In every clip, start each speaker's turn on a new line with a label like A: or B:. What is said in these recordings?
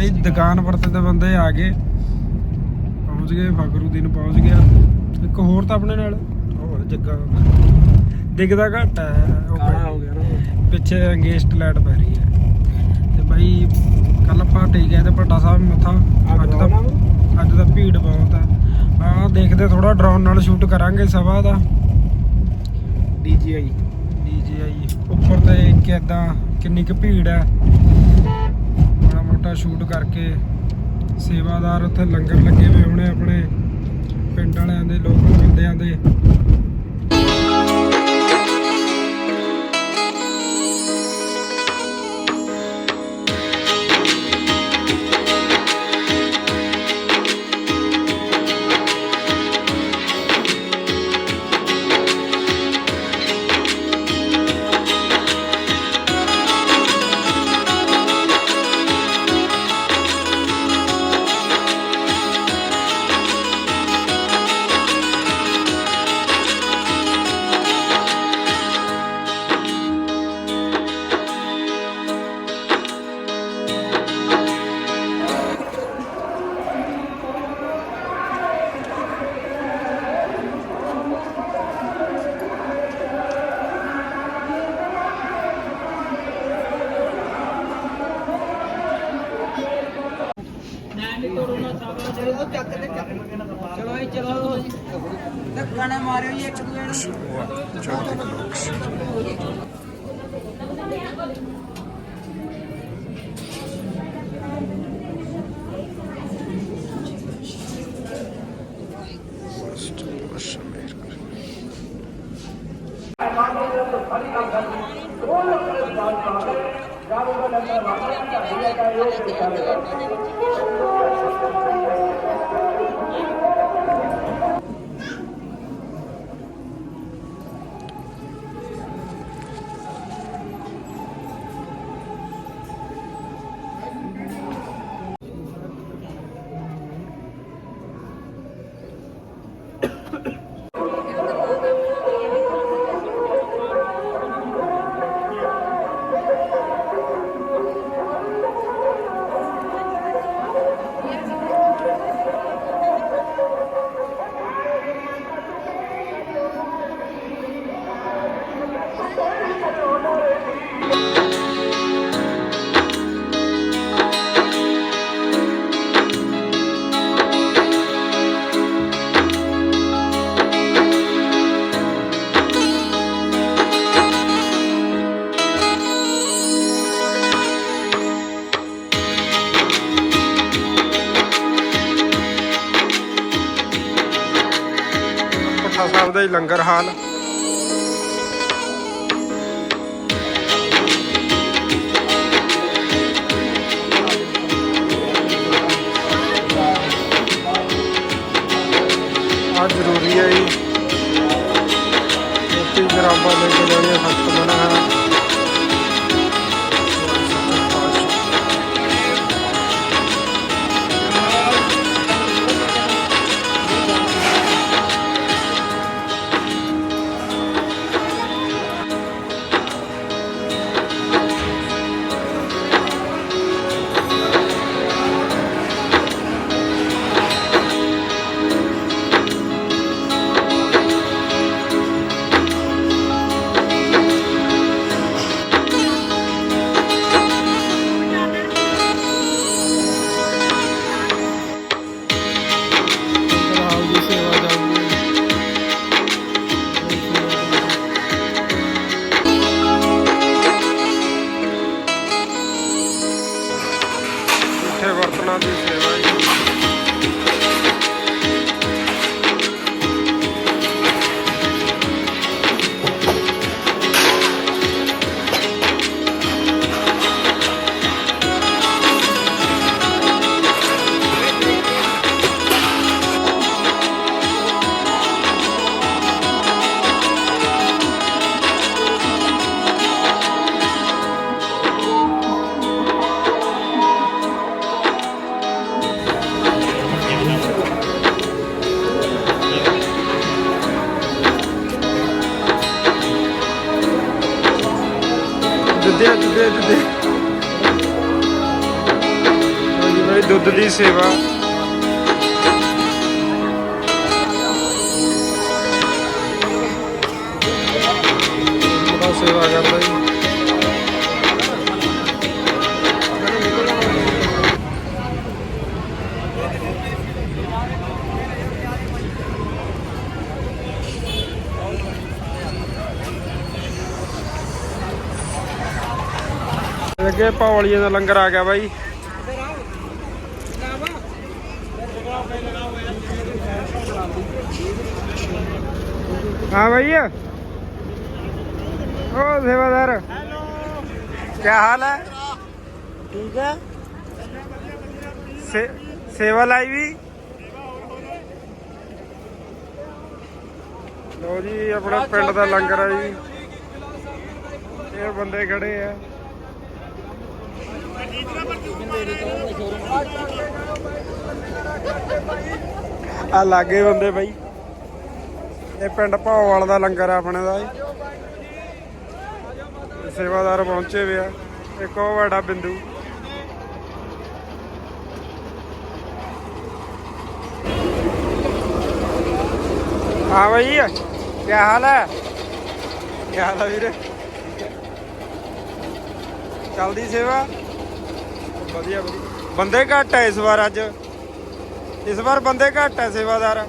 A: ਬਾਈ ਦੁਕਾਨ ਪਰ ਤੇ ਬੰਦੇ ਆ ਗਏ। ਪਹੁੰਚ ਗਏ ਫਖਰੂਦੀਨ ਪਹੁੰਚ ਗਿਆ। ਇੱਕ ਹੋਰ ਤਾਂ ਆਪਣੇ ਨਾਲ। ਹੋਰ ਜੱਗਾ ਦਿਖਦਾ ਘੱਟ ਹੈ ਉਹ
B: ਕਾਲਾ ਹੋ ਗਿਆ ਨਾ।
A: ਪਿੱਛੇ ਅੰਗੇਸਟ ਲਾਈਟ ਪੈ ਰਹੀ ਹੈ। ਤੇ ਬਾਈ ਕੱਲ ਆਪਾਂ ਟੇਕ ਗਏ ਤੇ ਪੱਟਾ ਸਾਹਿਬ ਮੱਥਾ। ਅੱਜ ਤਾਂ ਅੱਜ ਤਾਂ ਭੀੜ ਬਹੁਤ ਹੈ। ਆ ਦੇਖਦੇ ਥੋੜਾ ਡਰੋਨ ਨਾਲ ਸ਼ੂਟ ਕਰਾਂਗੇ ਸਵਾ ਦਾ।
B: ਡੀਜੀਆਈ
A: ਡੀਜੇਆਈ ਉੱਪਰ ਤੇ ਕਿਦਾਂ ਕਿੰਨੀ ਕੁ ਭੀੜ ਹੈ। ਮਾੜਾ ਸ਼ੂਟ ਕਰਕੇ ਸੇਵਾਦਾਰ ਉੱਥੇ ਲੰਗਰ ਲੱਗੇ ਹੋਏ ਹੋਣੇ ਆਪਣੇ ਪਿੰਡ ਵਾਲਿਆਂ ਦੇ ਲੋਕਲ ਬੰਦਿਆਂ ਦੇ।
B: ਚਲੋ ਜੀ ਚਲੋ ਧੱਕਾ ਨਾ ਮਾਰਿਓ ਜੀ ਇੱਕ ਦੂਜੇ ਨੂੰ।
A: ガードがだから分からない。ਦਾ ਹੀ ਲੰਗਰ ਹਾਲ। ਆ ਜ਼ਰੂਰੀ ਹੈ ਜੀ। ਰੋਟੀ ਗਰਾਬਾਂ ਲੈ ਕੇ ਜਾਣੀਆਂ ਸਖਤ ਮਨਾ ਹੈ। ਦਿੱਦੇ ਦਿੱਦੇ ਦਿੱਦੇ ਦੁੱਧ ਦੀ ਸੇਵਾ। ਜੱਗੇ ਪੌਲੀਆਂ ਦਾ ਲੰਗਰ ਆ ਗਿਆ ਬਾਈ। ਹਾਂ ਭਾਈ ਓ ਸੇਵਾਦਾਰ। ਹੈਲੋ ਕੀ ਹਾਲ ਹੈ?
B: ਠੀਕ ਹੈ?
A: ਸੇਵਾ ਲਾਈ ਵੀ? ਲੋ ਜੀ ਆਪਣਾ ਪਿੰਡ ਦਾ ਲੰਗਰ ਆ ਜੀ। ਇਹ ਬੰਦੇ ਖੜੇ ਆ। ਆ ਲਾਗੇ ਬੰਦੇ ਬਾਈ। ਇਹ ਪਿੰਡ ਭੌਵਾਲ ਦਾ ਲੰਗਰ ਆਪਣੇ ਦਾ ਸੇਵਾਦਾਰ ਪਹੁੰਚੇ ਵੇ ਆ। ਇੱਕ ਉਹ ਵੱਡਾ ਬਿੰਦੂ। ਹਾਂ ਭਾਈ ਕੀ ਹਾਲ ਹੈ? ਕੀ ਹਾਲ ਹੈ ਵੀਰੇ? ਚੱਲਦੀ ਸੇਵਾ? ਵਧੀਆ ਵਧੀਆ। ਬੰਦੇ ਘੱਟ ਐ ਇਸ ਵਾਰ ਅੱਜ। ਇਸ ਵਾਰ ਬੰਦੇ ਘੱਟ ਐ ਸੇਵਾਦਾਰ।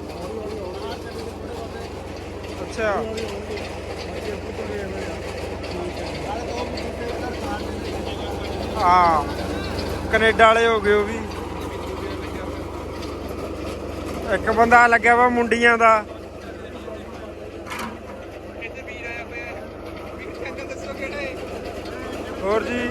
A: ਅੱਛਾ। ਹਾਂ। ਕੈਨੇਡਾ ਵਾਲੇ ਹੋ ਗਏ ਉਹ ਵੀ। ਇੱਕ ਬੰਦਾ ਲੱਗਿਆ ਵਾ ਮੁੰਡੀਆਂ ਦਾ। ਹੋਰ ਜੀ।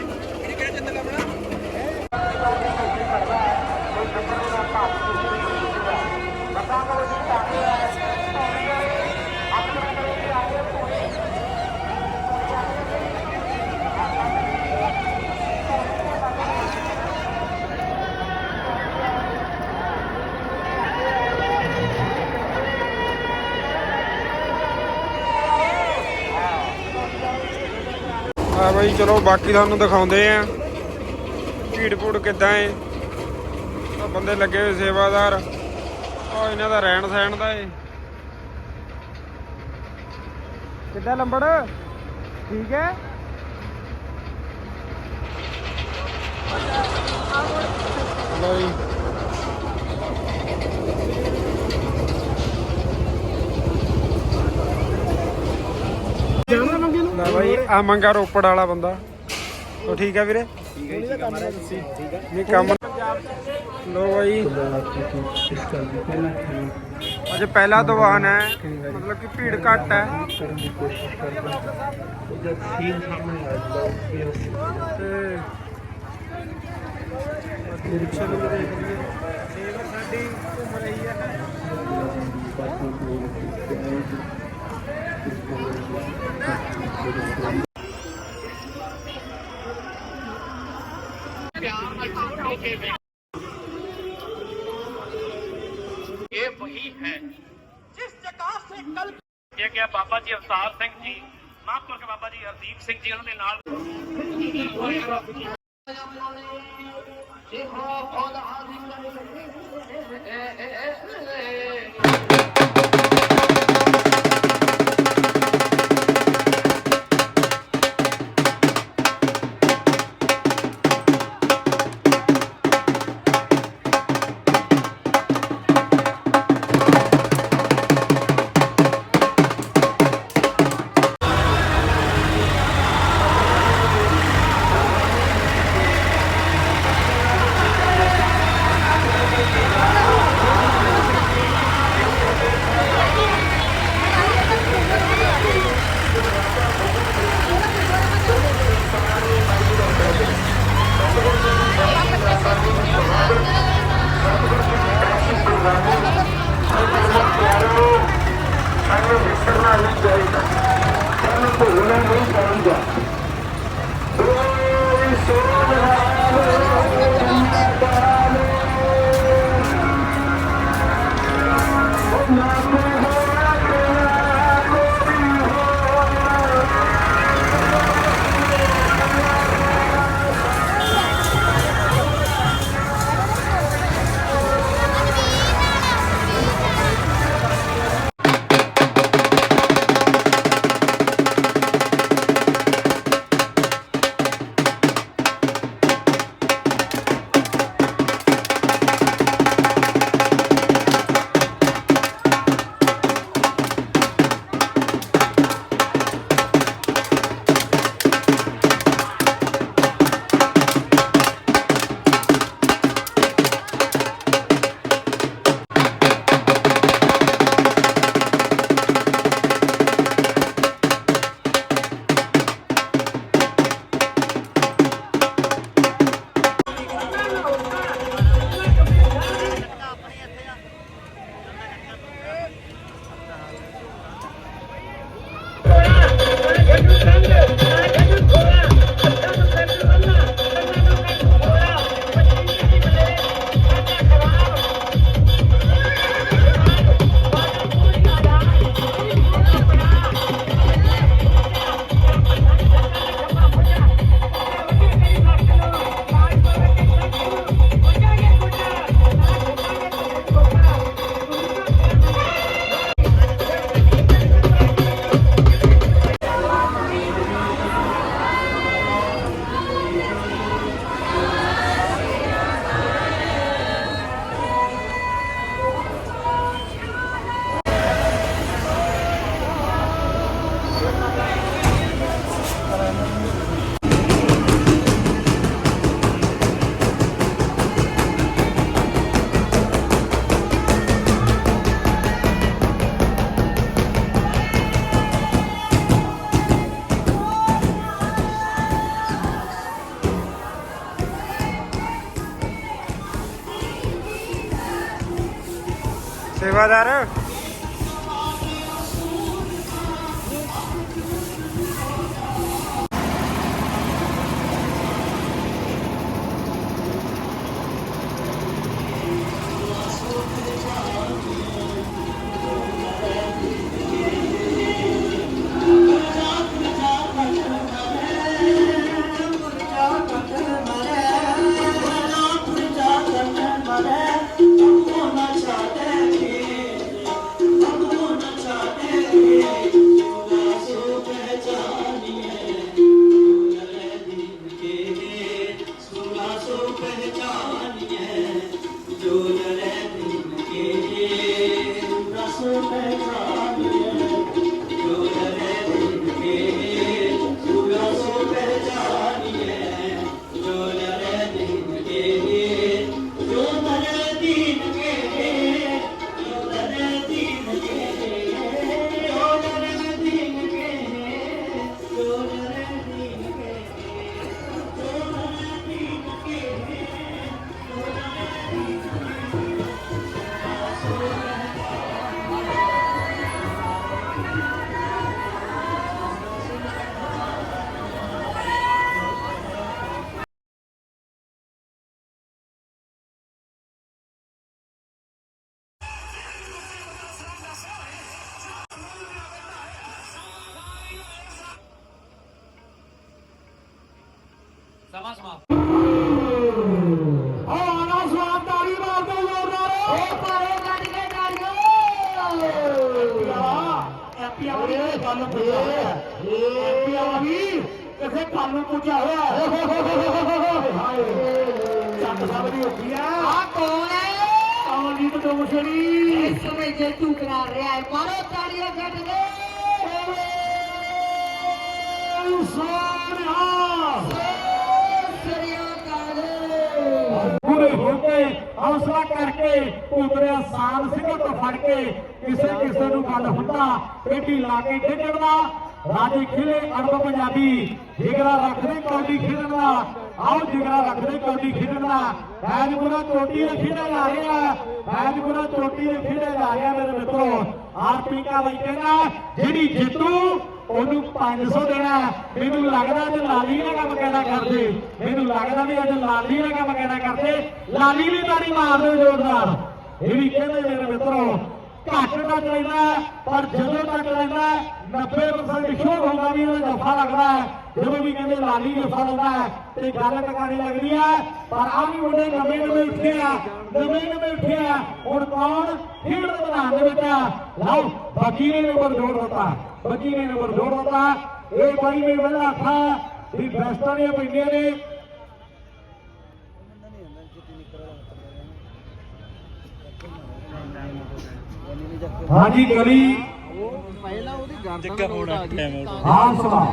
A: ਬਈ, ਚਲੋ ਬਾਕੀ ਤੁਹਾਨੂੰ ਦਿਖਾਉਂਦੇ ਆ। ਭੀੜ ਭੂੜ ਕਿੱਦਾਂ ਏ? ਆ ਬੰਦੇ ਲੱਗੇ ਹੋਏ ਸੇਵਾਦਾਰ। ਆ ਇਹਨਾਂ ਦਾ ਰਹਿਣ ਸਹਿਣ ਦਾ ਏ। ਕਿੱਦਾਂ ਲੰਬੜ? ਠੀਕ ਹੈ ਲਓ ਜੀ ਲੈ ਬਾਈ ਆ ਮੰਗਾ ਰੋਪੜ ਵਾਲਾ ਬੰਦਾ। ਉਹ ਠੀਕ ਹੈ ਵੀਰੇ? ਨਹੀਂ ਕੰਮ ਲੋ ਬਾਈ। ਅੱਜ ਪਹਿਲਾ ਦੀਵਾਨ ਹੈ। ਮਤਲਬ ਕਿ ਭੀੜ ਘੱਟ ਹੈ। ਤੇ ਚਲੋ ਦੇਖ ਲਈਏ ਸੇਵਾ ਸਾਡੀ ਘੁੰਮ ਰਹੀ ਹੈ
C: ये वही है। जिस जगह से कल ये क्या बाबा जी अवतार सिंह जी माफ़ करके बाबा जी हरदीप सिंह जी उन्होंने नाल
A: देखो
B: और உணவு
C: கலந்தோம் ਸੇਵਾਦਾਰ। ਕਿਸੇ ਗੱਲ ਨੂੰ ਪੁੱਛਿਆ ਹੋਇਆ। ਹਾਏ ਚੱਕ ਸਾਹਿਬ ਦੀ ਉੱਠੀ ਆ।
B: ਆ ਕੌਣ ਹੈ
C: ਅਮਰਜੀਤ ਡੋਮਸ਼ਰੀ
B: ਇਸ ਸਮੇਂ ਜੇ ਤੂੰ ਕਰਾ ਰਿਹਾ ਹੈ ਮਾਰੋ ਤਾੜੀਆਂ
C: ਸੋਨਿਆ
B: ਕਾਲੇ
C: ਪੂਰੇ ਹੋ ਕੇ ਹੌਸਲਾ ਕਰਕੇ ਉਤਰਿਆ ਸਾਲ ਸਿੰਘਾਂ ਤੋਂ ਫੜ ਕੇ ਕਿਸੇ ਕਿਸੇ ਨੂੰ ਗੱਲ ਹੁੰਦਾ ਪੇਟੀ ਲਾ ਕੇ ਖੇਡਣ ਦਾ। ਰਾਜੇ ਖਿਲੇ ਅਰਬ ਪੰਜਾਬੀ ਜਿਗਰਾ ਰੱਖਦੇ ਕੌਡੀ ਖੇਡਣ ਦਾ। ਆਓ ਜਿਗਰਾ ਰੱਖਦੇ ਕੌਡੀ ਖੇਡਣ ਦਾ। ਐਜਪੁਰਾ ਚੋਟੀ ਦੇ ਖੇਡਿਆ ਜਾ ਰਿਹਾ ਐਜਪੁਰਾ ਚੋਟੀ ਦੇ ਖੇਡਿਆ ਜਾ ਰਿਹਾ ਮੇਰੇ ਮਿੱਤਰੋ। ਆਰਪੀਕਾ ਬਾਈ ਕਹਿੰਦਾ, ਜਿਹੜੀ ਜਿੱਤੂ, ਉਹਨੂੰ 500 ਦੇਣਾ। ਮੈਨੂੰ ਲੱਗਦਾ ਅੱਜ ਲਾਲੀ ਨੇ ਕੰਮ ਕਹਿਣਾ ਕਰਦੇ। ਮੈਨੂੰ ਲੱਗਦਾ ਵੀ ਅੱਜ ਲਾਲੀ ਨੇ ਕੰਮ ਕਹਿਣਾ ਕਰਦੇ। ਲਾਲੀ ਵੀ ਤਾੜੀ ਮਾਰ ਦਿਓ ਜ਼ੋਰਦਾਰ। ਇਹ ਵੀ ਕਹਿੰਦੇ ਮੇਰੇ ਮਿੱਤਰੋ। ਘੱਟ ਤੱਕ ਲੈਂਦਾ ਪਰ ਜਦੋਂ ਤੱਕ ਲੈਂਦਾ 90% ਸ਼ੋਰ ਹੁੰਦਾ ਵੀ ਉਹਦਾ ਜਫਾ ਲੱਗਦਾ ਜਦੋਂ ਵੀ ਕਹਿੰਦੇ ਲਾਲੀ ਜਫਾ ਲੈਂਦਾ ਤੇ ਗੱਲ ਟਿਕਾਣੀ ਲੱਗਦੀ ਹੈ? ਪਰ ਆ ਵੀ ਮੁੰਡੇ ਨਵੇਂ ਨਵੇਂ ਉੱਠੇ ਆ, ਨਵੇਂ ਨਵੇਂ ਉੱਠੇ ਆ, ਹੁਣ ਕੌਣ? ਖੇਡ ਮੈਦਾਨ ਦੇ ਵਿੱਚ ਆ। ਲਓ ਬਾਕੀ ਨੇ ਨੰਬਰ ਜੋੜ ਦਿੱਤਾ ਬਾਕੀ ਨੇ ਨੰਬਰ ਜੋੜ ਦਿੱਤਾ। ਇਹ ਬਾਈ ਮੇ ਪਹਿਲਾ ਥਾ ਵੀ ਬੈਸਟਾਂ ਦੀਆਂ ਪੈਂਦੀਆਂ ਨੇ। ਹਾਂਜੀ ਗਲੀ
B: ਪਹਿਲਾਂ ਉਹਦੀ ਗਰਦਨ
C: ਹਾਂ ਸੁਣਾ